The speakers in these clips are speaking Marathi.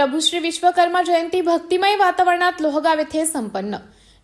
प्रभू श्री विश्वकर्मा जयंती भक्तिमय वातावरणात लोहगाव येथे संपन्न.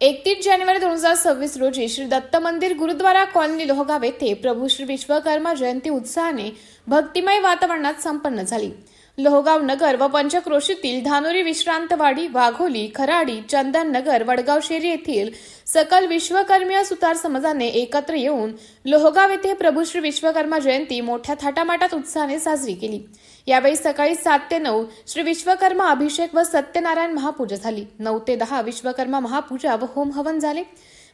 एकतीस जानेवारी दोन हजार सव्वीस रोजी श्री दत्त मंदिर गुरुद्वारा कॉलनी लोहगाव येथे प्रभू श्री विश्वकर्मा जयंती उत्साहाने भक्तिमय वातावरणात संपन्न झाली. लोहगाव नगर व पंचक्रोशीतील धानोरी विश्रांतवाडी वाघोली खराडी चंदन नगर वडगाव शेरी येथील सकल विश्वकर्मीय सुतार समाजाने एकत्र येऊन लोहगाव येथे प्रभू श्री विश्वकर्मा जयंती मोठ्या थाटामाटात उत्साहाने साजरी केली. यावेळी सकाळी सात ते नऊ श्री विश्वकर्मा अभिषेक व सत्यनारायण महापूजा झाली. नऊ ते दहा विश्वकर्मा महापूजा व होम हवन झाले.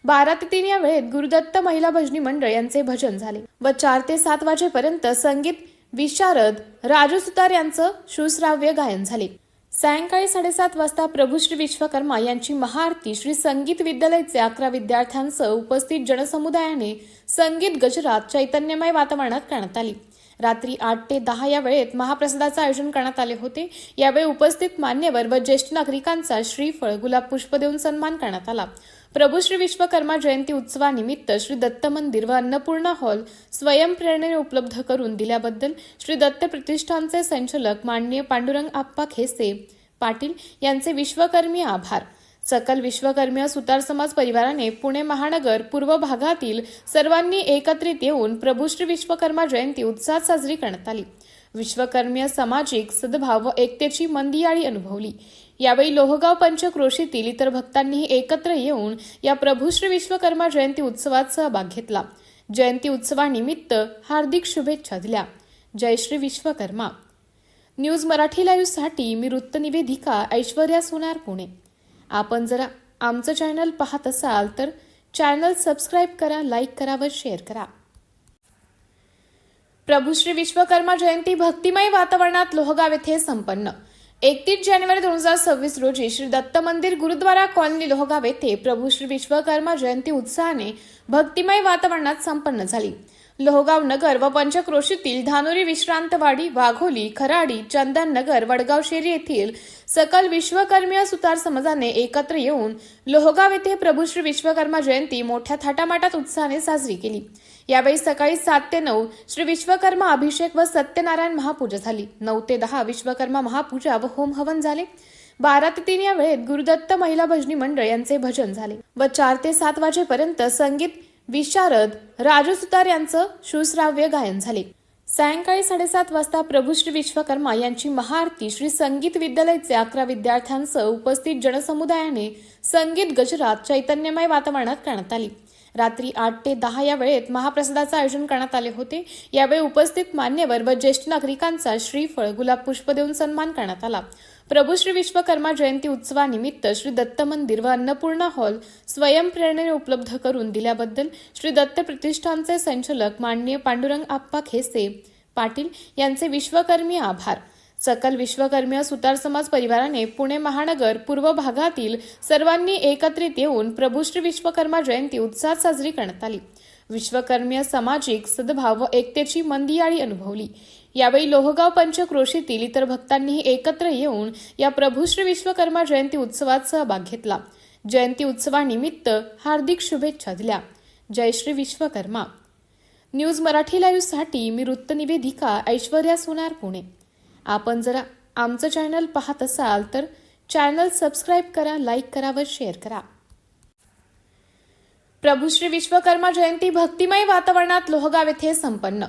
बारा ते तीन या वेळेत गुरुदत्त महिला भजनी मंडळ यांचे भजन झाले व चार ते सात वाजेपर्यंत संगीत विशारद राजू सुतार यांचं सुश्राव्य गायन झाले. सायंकाळी साडेसात वाजता प्रभू श्री विश्वकर्मा यांची महाआरती श्री संगीत विद्यालयाचे अकरा विद्यार्थ्यांसह उपस्थित जनसमुदायाने संगीत गजरात चैतन्यमय वातावरणात करण्यात आली. रात्री आठ ते दहा या वेळेत महाप्रसादाचं आयोजन करण्यात आले होते. यावेळी उपस्थित मान्यवर व ज्येष्ठ नागरिकांचा श्रीफळ गुलाब पुष्प देऊन सन्मान करण्यात आला. प्रभू श्री विश्वकर्मा जयंती उत्सवानिमित्त श्री दत्त मंदिर व अन्नपूर्णा हॉल स्वयंप्रेरणेने उपलब्ध करून दिल्याबद्दल श्री दत्त प्रतिष्ठानचे संचालक माननीय पांडुरंग आप्पा खेसे पाटील यांचे विश्वकर्मी आभार. सकल विश्वकर्मीय सुतार समाज परिवाराने पुणे महानगर पूर्व भागातील सर्वांनी एकत्रित येऊन प्रभुश्री विश्वकर्मा जयंती उत्साहात साजरी करण्यात आली. विश्वकर्मीय सामाजिक सद्भाव व एकतेची मंदियाळी अनुभवली. यावेळी लोहगाव पंचक्रोशीतील इतर भक्तांनीही एकत्र येऊन या प्रभुश्री विश्वकर्मा जयंती उत्सवात सहभाग घेतला. जयंती उत्सवानिमित्त हार्दिक शुभेच्छा दिल्या. जय श्री विश्वकर्मा. न्यूज मराठी लाईव्हसाठी मी वृत्तनिवेदिका ऐश्वर्या सोनार पुणे. आपण जर आमचं चॅनल पाहत असाल तर चॅनल सबस्क्राईब करा लाईक करा व शेअर करा. प्रभू श्री विश्वकर्मा जयंती भक्तिमय वातावरणात लोहगाव येथे संपन्न. एकतीस जानेवारी दोन हजार सव्वीस रोजी श्री दत्त मंदिर गुरुद्वारा कॉलनी लोहगाव येथे प्रभू श्री विश्वकर्मा जयंती उत्साहाने भक्तिमय वातावरणात संपन्न झाली. लोहगाव नगर व पंचक्रोशीतील धानोरी विश्रांतवाडी वाघोली खराडी चंदन नगर वडगाव शेरी येथील सकल विश्वकर्मीय सुतार समाजाने एकत्र येऊन लोहगाव येथे प्रभू श्री विश्वकर्मा जयंती मोठ्या थाटामाटात उत्साहाने साजरी केली. यावेळी सकाळी सात ते नऊ श्री विश्वकर्मा अभिषेक व सत्यनारायण महापूजा झाली. नऊ ते दहा विश्वकर्मा महापूजा व होम हवन झाले. बारा ते तीन या वेळेत गुरुदत्त महिला भजनी मंडळ यांचे भजन झाले व चार ते सात वाजेपर्यंत संगीत विशारद राजू सुतार यांचं सुश्राव्य गायन झाले. सायंकाळी साडेसात वाजता प्रभू श्री विश्वकर्मा यांची महाआरती श्री संगीत विद्यालयाचे अकरा विद्यार्थ्यांसह उपस्थित जनसमुदायाने संगीत गजरात चैतन्यमय वातावरणात करण्यात आली. रात्री आठ ते दहा या वेळेत महाप्रसादाचं आयोजन करण्यात आले होते. यावेळी उपस्थित मान्यवर व ज्येष्ठ नागरिकांचा श्रीफळ गुलाब पुष्प देऊन सन्मान करण्यात आला. प्रभू श्री विश्वकर्मा जयंती उत्सवानिमित्त श्री दत्त मंदिर व अन्नपूर्णा हॉल स्वयंप्रेरणेने उपलब्ध करून दिल्याबद्दल श्री दत्त प्रतिष्ठानचे संचालक माननीय पांडुरंग आप्पा खेसे पाटील यांचे विश्वकर्मी आभार. सकल विश्वकर्मीय सुतार समाज परिवाराने पुणे महानगर पूर्व भागातील सर्वांनी एकत्रित येऊन प्रभू श्री विश्वकर्मा जयंती उत्साहात साजरी करण्यात आली. विश्वकर्मीय सामाजिक सद्भाव व एकतेची मंदियाळी अनुभवली. यावेळी लोहगाव पंचक्रोशीतील इतर भक्तांनीही एकत्र येऊन या प्रभू श्री विश्वकर्मा जयंती उत्सवात सहभाग घेतला. जयंती उत्सवानिमित्त हार्दिक शुभेच्छा दिल्या. जय श्री विश्वकर्मा. न्यूज मराठी लाईव्हसाठी मी वृत्तनिवेदिका ऐश्वर्या सोनार पुणे. आपण जर आमचं चॅनल पाहत असाल तर चॅनल सबस्क्राईब करा लाईक करा व शेअर करा. प्रभू श्री विश्वकर्मा जयंती भक्तिमय वातावरणात लोहगाव येथे संपन्न.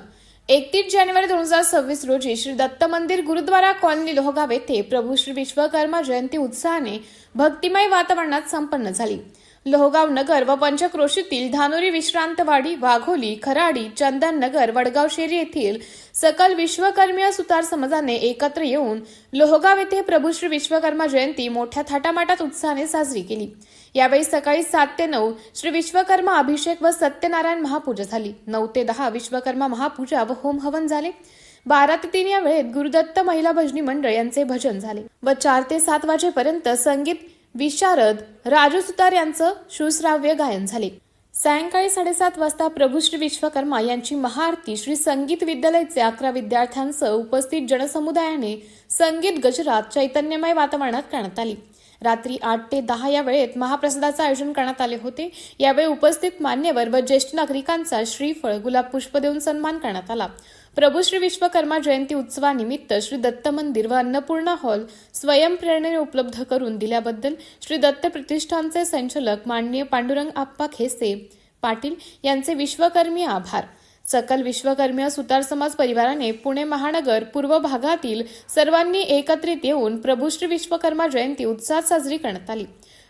एकतीस जानेवारी दोन हजार सव्वीस रोजी श्री दत्त मंदिर गुरुद्वारा कॉलनी लोहगाव येथे प्रभू श्री विश्वकर्मा जयंती उत्साहाने भक्तिमय वातावरणात संपन्न झाली. लोहगाव नगर व पंचक्रोशीतील धानोरी विश्रांतवाडी वाघोली खराडी चंदन नगर वडगाव शेरी येथील सकल विश्वकर्मीय सुतार समाजाने एकत्र येऊन लोहगाव येथे प्रभू श्री विश्वकर्मा जयंती मोठ्या थाटामाटात उत्साहाने साजरी केली. यावेळी सकाळी सात ते नऊ श्री विश्वकर्मा अभिषेक व सत्यनारायण महापूजा झाली. नऊ ते दहा विश्वकर्मा महापूजा व होम हवन झाले. बारा ते तीन या वेळेत गुरुदत्त महिला भजनी मंडळ यांचे भजन झाले व चार ते सात वाजेपर्यंत संगीत विशारद राजू सुतार यांचं सुश्राव्य गायन झाले. सायंकाळी साडेसात वाजता प्रभू श्री विश्वकर्मा यांची महाआरती श्री संगीत विद्यालयाचे अकरा विद्यार्थ्यांसह उपस्थित जनसमुदायाने संगीत गजरात चैतन्यमय वातावरणात करण्यात आली. रात्री आठ ते दहा या वेळेत महाप्रसादाचं आयोजन करण्यात आले होते. यावेळी उपस्थित मान्यवर व ज्येष्ठ नागरिकांचा श्रीफळ गुलाब पुष्प देऊन सन्मान करण्यात आला. प्रभू श्री विश्वकर्मा जयंती उत्सवानिमित्त श्री दत्त मंदिर व अन्नपूर्णा हॉल स्वयंप्रेरणेने उपलब्ध करून दिल्याबद्दल श्री दत्त प्रतिष्ठानचे संचालक माननीय पांडुरंग आप्पा खेसे पाटील यांचे विश्वकर्मी आभार. सकल विश्वकर्मीय सुतार समाज परिवाराने पुणे महानगर पूर्व भागातील सर्वांनी एकत्रित येऊन प्रभुश्री विश्वकर्मा जयंती उत्साहात साजरी करण्यात आली.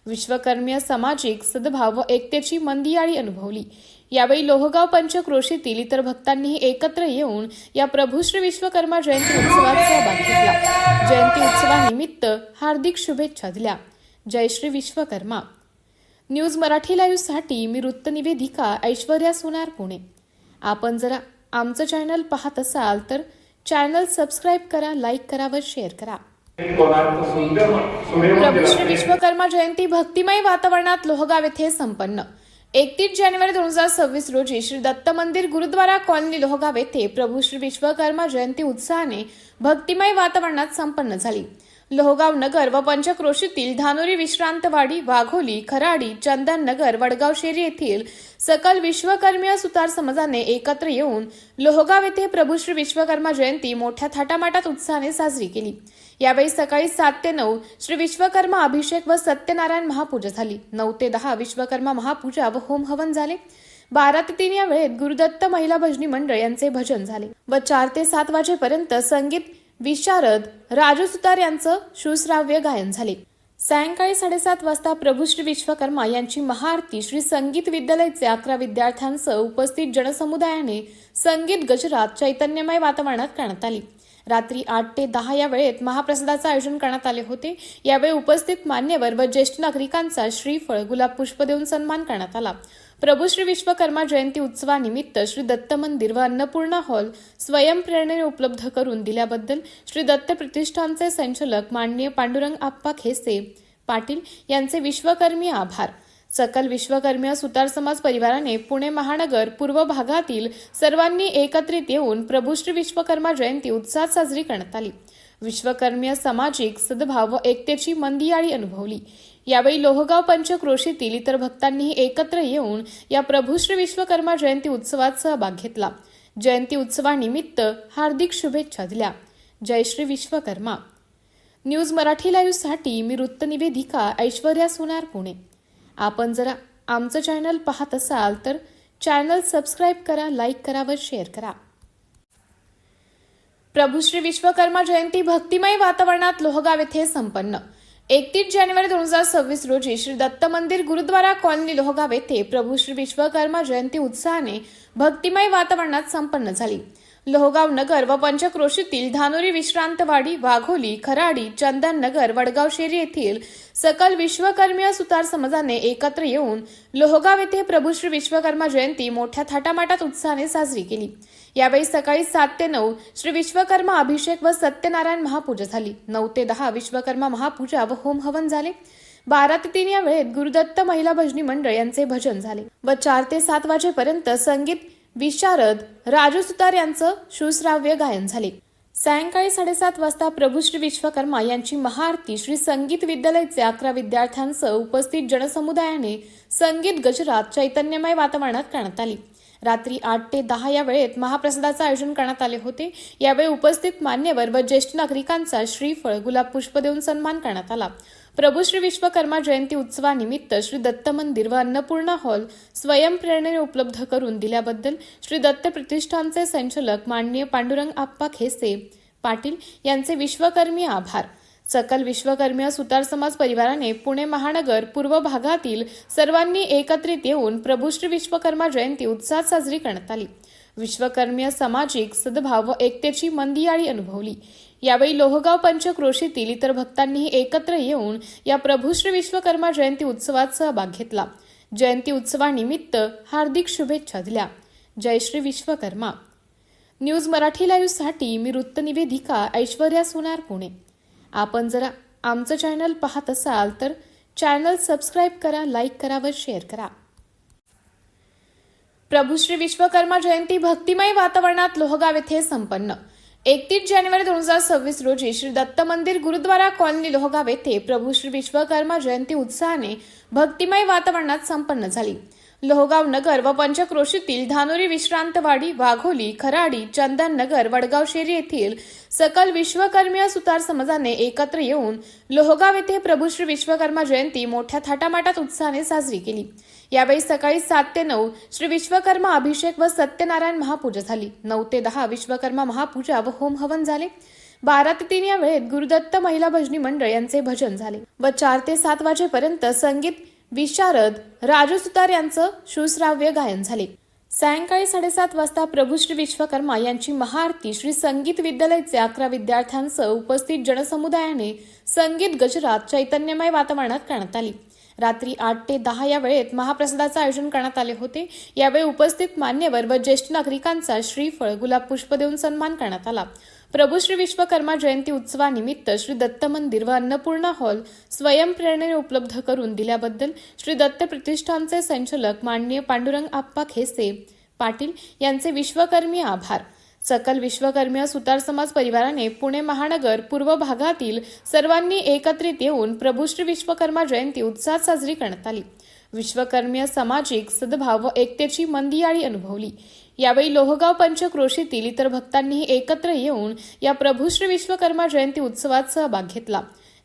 विश्वकर्मीय सामाजिक सद्भाव व एकतेची मंदियाळी अनुभवली. यावेळी लोहगाव पंचक्रोशीतील इतर भक्तांनीही एकत्र येऊन या प्रभुश्री विश्वकर्मा जयंती उत्सवात सहभाग घेतला. जयंती उत्सवानिमित्त हार्दिक शुभेच्छा दिल्या. जय श्री विश्वकर्मा. न्यूज मराठी लाईव्हसाठी मी वृत्तनिवेदिका ऐश्वर्या सोनार पुणे. आपण जर आमचं चॅनल पाहत असाल तर चॅनल सबस्क्राईब करा लाईक करा व शेअर करा. प्रभू श्री विश्वकर्मा जयंती भक्तिमय वातावरणात लोहगाव येथे संपन्न. एकतीस जानेवारी दोन हजार सव्वीस रोजी श्री दत्त मंदिर गुरुद्वारा कॉलनी लोहगाव येथे प्रभू श्री विश्वकर्मा जयंती उत्साहाने भक्तिमय वातावरणात संपन्न झाली. लोहगाव नगर व पंचक्रोशीतील धानोरी विश्रांतवाडी वाघोली खराडी चंदन नगर वडगाव शेरी येथील सकल विश्वकर्मीय सुतार समाजाने एकत्र येऊन लोहगाव येथे प्रभू श्री विश्वकर्मा जयंती मोठ्या थाटामाटात उत्साहाने साजरी केली. यावेळी सकाळी सात ते नऊ श्री विश्वकर्मा अभिषेक व सत्यनारायण महापूजा झाली. नऊ ते दहा विश्वकर्मा महापूजा व होम हवन झाले. बारा ते तीन या वेळेत गुरुदत्त महिला भजनी मंडळ यांचे भजन झाले व चार ते सात वाजेपर्यंत संगीत विशारद राजू सुतार यांचं सुश्राव्य गायन झाले. सायंकाळी साडेसात वाजता प्रभू श्री विश्वकर्मा यांची महाआरती श्री संगीत विद्यालयाचे अकरा विद्यार्थ्यांसह उपस्थित जनसमुदायाने संगीत गजरात चैतन्यमय वातावरणात करण्यात आली. रात्री आठ ते दहा या वेळेत महाप्रसादाचं आयोजन करण्यात आले होते. यावेळी उपस्थित मान्यवर व ज्येष्ठ नागरिकांचा श्रीफळ गुलाब पुष्प देऊन सन्मान करण्यात आला. प्रभू श्री विश्वकर्मा जयंती उत्सवानिमित्त श्री दत्त मंदिर व अन्नपूर्णा हॉल स्वयंप्रेरणेने उपलब्ध करून दिल्याबद्दल श्री दत्त प्रतिष्ठानचे संचालक माननीय पांडुरंग आप्पा खेसे पाटील यांचे विश्वकर्मी आभार. सकल विश्वकर्मीय सुतार समाज परिवाराने पुणे महानगर पूर्व भागातील सर्वांनी एकत्रित येऊन प्रभू श्री विश्वकर्मा जयंती उत्साहात साजरी करण्यात आली. विश्वकर्मीय सामाजिक सद्भाव व एकतेची मंदियाळी अनुभवली. यावेळी लोहगाव पंचक्रोशीतील इतर भक्तांनीही एकत्र येऊन या प्रभू श्री विश्वकर्मा जयंती उत्सवात सहभाग घेतला. जयंती उत्सवानिमित्त हार्दिक शुभेच्छा दिल्या. जय श्री विश्वकर्मा. न्यूज मराठी लाईव्हसाठी मी वृत्तनिवेदिका ऐश्वर्या सोनार पुणे. आपण जर आमचं चॅनल पाहत असाल तर चॅनल सबस्क्राईब करा लाईक करा व शेअर करा. प्रभू श्री विश्वकर्मा जयंती भक्तिमय वातावरणात लोहगाव येथे संपन्न. एकतीस जानेवारी दोन हजार सव्वीस रोजी श्री दत्त मंदिर गुरुद्वारा कॉलनी लोहगाव येथे प्रभू श्री विश्वकर्मा जयंती उत्साहाने भक्तिमय वातावरणात संपन्न झाली. लोहगाव नगर व पंचक्रोशीतील धानोरी विश्रांतवाडी वाघोली खराडी चंदन नगर वडगाव शेरी येथील सकल विश्वकर्मीय सुतार समाजाने एकत्र येऊन लोहगाव येथे प्रभू श्री विश्वकर्मा जयंती मोठ्या थाटामाटात उत्साहाने साजरी केली. यावेळी सकाळी सात ते नऊ श्री विश्वकर्मा अभिषेक व सत्यनारायण महापूजा झाली. नऊ ते दहा विश्वकर्मा महापूजा व होम हवन झाले. बारा ते तीन या वेळेत गुरुदत्त महिला भजनी मंडळ यांचे भजन झाले व चार ते सात वाजेपर्यंत संगीत विशारद राजू सुतार यांचं सुश्राव्य गायन झाले. सायंकाळी साडेसात वाजता प्रभू श्री विश्वकर्मा यांची महाआरती श्री संगीत विद्यालयाचे अकरा विद्यार्थ्यांसह उपस्थित जनसमुदायाने संगीत गजरात चैतन्यमय वातावरणात करण्यात आली. रात्री आठ ते दहा या वेळेत महाप्रसादाचं आयोजन करण्यात आले होते. यावेळी उपस्थित मान्यवर व ज्येष्ठ नागरिकांचा श्रीफळ गुलाब पुष्प देऊन सन्मान करण्यात आला. प्रभू श्री विश्वकर्मा जयंती उत्सवानिमित्त श्री दत्त मंदिर व अन्नपूर्णा हॉल स्वयंप्रेरणेने उपलब्ध करून दिल्याबद्दल श्री दत्त प्रतिष्ठानचे संचालक माननीय पांडुरंग आप्पा खेसे पाटील यांचे विश्वकर्मी आभार. सकल विश्वकर्मीय सुतार समाज परिवाराने पुणे महानगर पूर्व भागातील सर्वांनी एकत्रित येऊन प्रभुश्री विश्वकर्मा जयंती उत्साहात साजरी करण्यात आली. विश्वकर्मीय सामाजिक सद्भाव व एकतेची मंदियाळी अनुभवली. यावेळी लोहगाव पंचक्रोशीतील इतर भक्तांनीही एकत्र येऊन या प्रभुश्री विश्वकर्मा जयंती उत्सवात सहभाग घेतला. जयंती उत्सवानिमित्त हार्दिक शुभेच्छा दिल्या. जय श्री विश्वकर्मा. न्यूज मराठी लाईव्हसाठी मी वृत्तनिवेदिका ऐश्वर्या सोनार पुणे. आपण जर आमचं चॅनल पाहत असाल तर चॅनल सबस्क्राईब करा लाईक करा व शेअर करा. प्रभू श्री विश्वकर्मा जयंती भक्तिमय वातावरणात लोहगाव येथे संपन्न. एकतीस जानेवारी दोन हजार सव्वीस रोजी श्री दत्त मंदिर गुरुद्वारा कॉलनी लोहगाव येथे प्रभू श्री विश्वकर्मा जयंती उत्साहाने भक्तिमय वातावरणात संपन्न झाली. लोहगाव नगर व पंचक्रोशीतील धानोरी विश्रांतवाडी वाघोली खराडी चंदन नगर वडगाव शेरी येथील सकल विश्वकर्मीय सुतार समाजाने एकत्र येऊन लोहगाव येथे प्रभू श्री विश्वकर्मा जयंती मोठ्या थाटामाटात उत्साहाने साजरी केली. यावेळी सकाळी सात ते नऊ श्री विश्वकर्मा अभिषेक व सत्यनारायण महापूजा झाली. नऊ ते दहा विश्वकर्मा महापूजा व होम हवन झाले. बारा ते तीन या वेळेत गुरुदत्त महिला भजनी मंडळ यांचे भजन झाले व चार ते सात वाजेपर्यंत संगीत विशारद राजू सुतार यांचं सुश्राव्य गायन झाले. सायंकाळी साडेसात वाजता प्रभू श्री विश्वकर्मा यांची महाआरती श्री संगीत विद्यालयाचे अकरा विद्यार्थ्यांसह उपस्थित जनसमुदायाने संगीत गजरात चैतन्यमय वातावरणात करण्यात आली. रात्री आठ ते दहा या वेळेत महाप्रसादाचं आयोजन करण्यात आले होते. यावेळी उपस्थित मान्यवर व ज्येष्ठ नागरिकांचा श्रीफळ गुलाब पुष्प देऊन सन्मान करण्यात आला. प्रभू श्री विश्वकर्मा जयंती उत्सवानिमित्त श्री दत्त मंदिर व अन्नपूर्णा हॉल स्वयंप्रेरणेने उपलब्ध करून दिल्याबद्दल श्री दत्त प्रतिष्ठानचे संचालक माननीय पांडुरंग आप्पा खेसे पाटील यांचे विश्वकर्मी आभार. सकल विश्वकर्मीय सुतार समाज परिवाराने पुणे महानगर पूर्व भागातील सर्वांनी एकत्रित येऊन प्रभू श्री विश्वकर्मा जयंती उत्साहात साजरी करण्यात आली. विश्वकर्मीय सामाजिक सद्भाव व एकतेची मंदियाळी अनुभवली. यावेळी लोहगाव पंचक्रोशीतील इतर भक्तांनीही एकत्र येऊन या प्रभू श्री विश्वकर्मा जयंती उत्सवात सहभाग घेतला.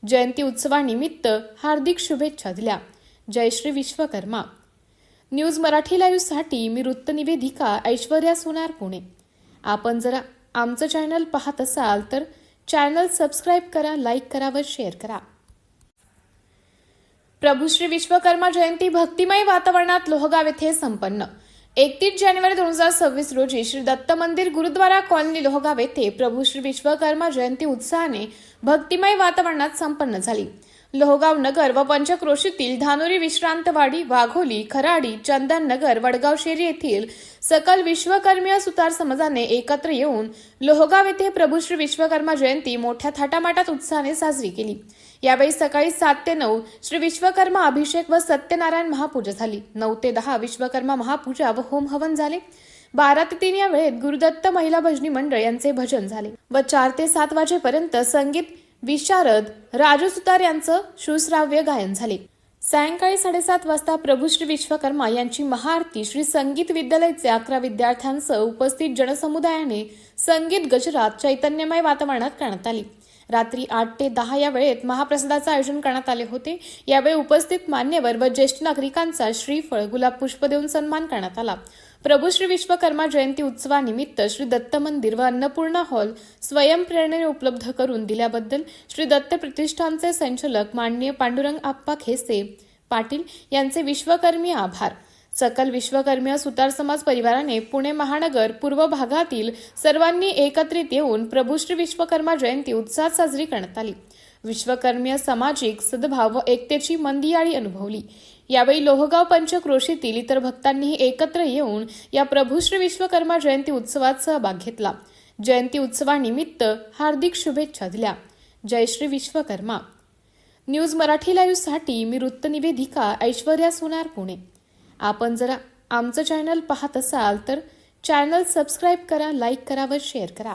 जयंती उत्सवानिमित्त हार्दिक शुभेच्छा दिल्या. जय श्री विश्वकर्मा. न्यूज मराठी लाईव्हसाठी मी वृत्तनिवेदिका ऐश्वर्या सोनार पुणे. आपण जर आमचं चॅनल पाहत असाल तर चॅनल सबस्क्राईब करा लाईक करा व शेअर करा. प्रभू श्री विश्वकर्मा जयंती भक्तिमय वातावरणात लोहगाव येथे संपन्न. एकतीस जानेवारी दोन हजार सव्वीस रोजी श्री दत्त मंदिर गुरुद्वारा कॉलनी लोहगाव येथे प्रभू श्री विश्वकर्मा जयंती उत्साहाने भक्तिमय वातावरणात संपन्न झाली. लोहगाव नगर व पंचक्रोशीतील धानोरी विश्रांतवाडी वाघोली खराडी चंदन नगर वडगाव शेरी येथील सकल विश्वकर्मीय सुतार समाजाने एकत्र येऊन लोहगाव येथे प्रभू श्री विश्वकर्मा जयंती मोठ्या थाटामाटात उत्साहाने साजरी केली. यावेळी सकाळी सात ते नऊ श्री विश्वकर्मा अभिषेक व सत्यनारायण महापूजा झाली. नऊ ते दहा विश्वकर्मा महापूजा व होम हवन झाले. बारा ते तीन या वेळेत गुरुदत्त महिला भजनी मंडळ यांचे भजन झाले व चार ते सात वाजेपर्यंत संगीत विशारद राजू सुतार यांचं सुश्राव्य गायन झाले. सायंकाळी साडेसात वाजता प्रभू श्री विश्वकर्मा यांची महाआरती श्री संगीत विद्यालयाचे अकरा विद्यार्थ्यांसह उपस्थित जनसमुदायाने संगीत गजरात चैतन्यमय वातावरणात करण्यात आली. रात्री आठ ते दहा या वेळेत महाप्रसादाचं आयोजन करण्यात आले होते. यावेळी उपस्थित मान्यवर व ज्येष्ठ नागरिकांचा श्रीफळ गुलाब पुष्प देऊन सन्मान करण्यात आला. प्रभू श्री विश्वकर्मा जयंती उत्सवानिमित्त श्री दत्त मंदिर व अन्नपूर्णा हॉल स्वयंप्रेरणेने उपलब्ध करून दिल्याबद्दल श्री दत्त प्रतिष्ठानचे संचालक माननीय पांडुरंग आप्पा खेसे पाटील यांचे विश्वकर्मी आभार. सकल विश्वकर्मीय सुतार समाज परिवाराने पुणे महानगर पूर्व भागातील सर्वांनी एकत्रित येऊन प्रभुश्री विश्वकर्मा जयंती उत्साहात साजरी करण्यात आली. विश्वकर्मीय सामाजिक सद्भाव व एकतेची मंदियाळी अनुभवली. यावेळी लोहगाव पंचक्रोशीतील इतर भक्तांनीही एकत्र येऊन या प्रभुश्री विश्वकर्मा जयंती उत्सवात सहभाग घेतला. जयंती उत्सवानिमित्त हार्दिक शुभेच्छा दिल्या. जय श्री विश्वकर्मा. न्यूज मराठी लाईव्हसाठी मी वृत्तनिवेदिका ऐश्वर्या सोनार पुणे. आपण जर आमचं चॅनल पाहत असाल तर चॅनल सबस्क्राईब करा लाईक करा व शेअर करा.